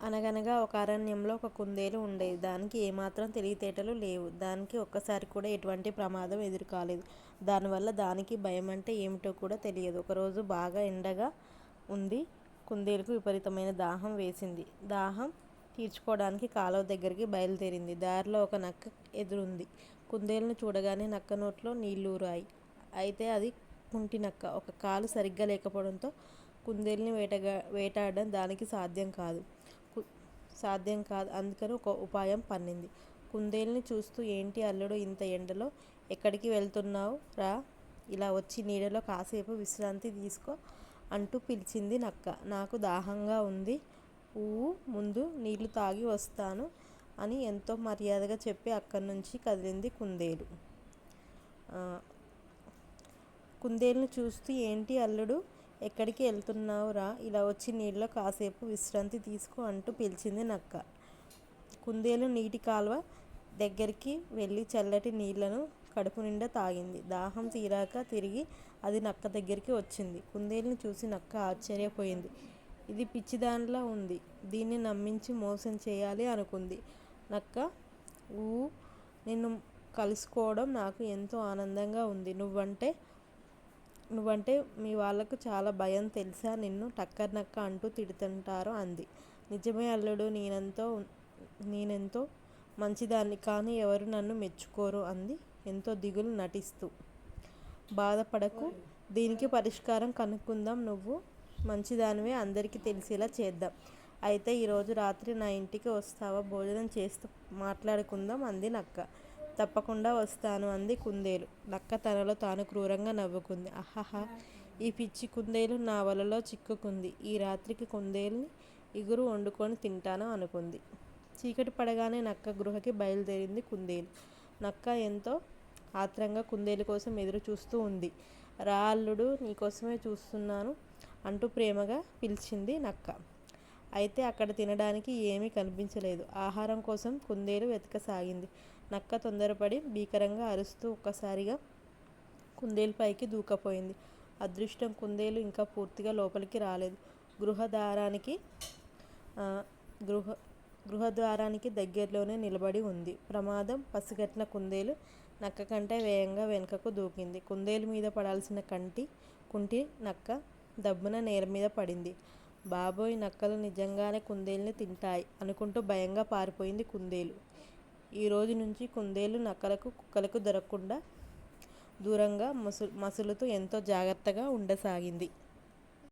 అనగనగా ఒక అరణ్యంలో ఒక కుందేలు ఉండేది. దానికి ఏమాత్రం తెలివితేటలు లేవు. దానికి ఒక్కసారి కూడా ఎటువంటి ప్రమాదం ఎదురుకాలేదు. దానివల్ల దానికి భయం అంటే ఏమిటో కూడా తెలియదు. ఒకరోజు బాగా ఎండగా ఉంది. కుందేలుకు విపరీతమైన దాహం వేసింది. దాహం తీర్చుకోవడానికి కాలువ దగ్గరికి బయలుదేరింది. దారిలో ఒక నక్క ఎదురుంది. కుందేలును చూడగానే నక్క నోట్లో నీళ్ళూరాయి. అయితే అది కుంటినక్క. ఒక కాలు సరిగ్గా లేకపోవడంతో కుందేలుని వేటాడడం దానికి సాధ్యం కాదు సాధ్యం కాదు అందుకని ఒక ఉపాయం పన్నింది. కుందేలుని చూస్తూ ఏంటి అల్లుడు ఇంత ఎండలో ఎక్కడికి వెళ్తున్నావు రా ఇలా వచ్చి నీడలో కాసేపు విశ్రాంతి తీసుకో అంటూ పిలిచింది నక్క. నాకు దాహంగా ఉంది. ఊ ముందు నీళ్ళు తాగి వస్తాను అని ఎంతో మర్యాదగా చెప్పి అక్కడి నుంచి కదిలింది కుందేలు. కుందేలుని చూస్తూ ఏంటి అల్లుడు ఎక్కడికి వెళ్తున్నావురా ఇలా వచ్చి నీళ్ళలో కాసేపు విశ్రాంతి తీసుకో అంటూ పిలిచింది నక్క. కుందేలు నీటి కాలువ దగ్గరికి వెళ్ళి చల్లటి నీళ్ళను కడుపునిండా తాగింది. దాహం తీరాక తిరిగి అది నక్క దగ్గరికి వచ్చింది. కుందేలుని చూసి నక్క ఆశ్చర్యపోయింది. ఇది పిచ్చిదానిలా ఉంది. దీన్ని నమ్మించి మోసం చేయాలి అనుకుంది. నక్క ఊ నిన్ను కలుసుకోవడం నాకు ఎంతో ఆనందంగా ఉంది. నువ్వంటే నువ్వంటే మీ వాళ్ళకు చాలా భయం తెలుసా నిన్ను టక్కర్ నక్క అంటూ తిడుతుంటారు అంది. నిజమే అల్లుడు నేనెంతో నేనెంతో మంచిదాన్ని కానీ ఎవరు నన్ను మెచ్చుకోరు అంది ఎంతో దిగులు నటిస్తూ. బాధపడకు. దీనికి పరిష్కారం కనుక్కుందాం. నువ్వు మంచిదానివే అందరికీ తెలిసేలా చేద్దాం. అయితే ఈరోజు రాత్రి నా ఇంటికి వస్తావా భోజనం చేస్తూ మాట్లాడుకుందాం అంది నక్క. తప్పకుండా వస్తాను అంది కుందేలు. నక్క తనలో తాను క్రూరంగా నవ్వుకుంది. అహహ ఈ పిచ్చి కుందేలు నా వలలో చిక్కుకుంది. ఈ రాత్రికి కుందేలుని ఇగురు వండుకొని తింటాను అనుకుంది. చీకటి పడగానే నక్క గృహకి బయలుదేరింది కుందేలు. నక్క ఎంతో ఆత్రంగా కుందేలు కోసం ఎదురుచూస్తూ ఉంది. రా అల్లుడు నీకోసమే చూస్తున్నాను అంటూ ప్రేమగా పిలిచింది నక్క. అయితే అక్కడ తినడానికి ఏమీ కనిపించలేదు. ఆహారం కోసం కుందేలు వెతకసాగింది. నక్క తొందరపడి భీకరంగా అరుస్తూ ఒక్కసారిగా కుందేలు పైకి దూకపోయింది. అదృష్టం కుందేలు ఇంకా పూర్తిగా లోపలికి రాలేదు. గృహద్వారానికి దగ్గరలోనే నిలబడి ఉంది. ప్రమాదం పసిగట్టిన కుందేలు నక్క కంటే వేగంగా వెనుకకు దూకింది. కుందేలు మీద పడాల్సిన కంటి కుంటి నక్క దబ్బున నేల మీద పడింది. బాబోయ్ నక్కలు నిజంగానే కుందేలుని తింటాయి అనుకుంటూ భయంగా పారిపోయింది కుందేలు. ఈ రోజు నుంచి కుందేలు నక్కలకు, కుక్కలకు దొరక్కుండా దూరంగా మసులుతూ ఎంతో జాగ్రత్తగా ఉండసాగింది.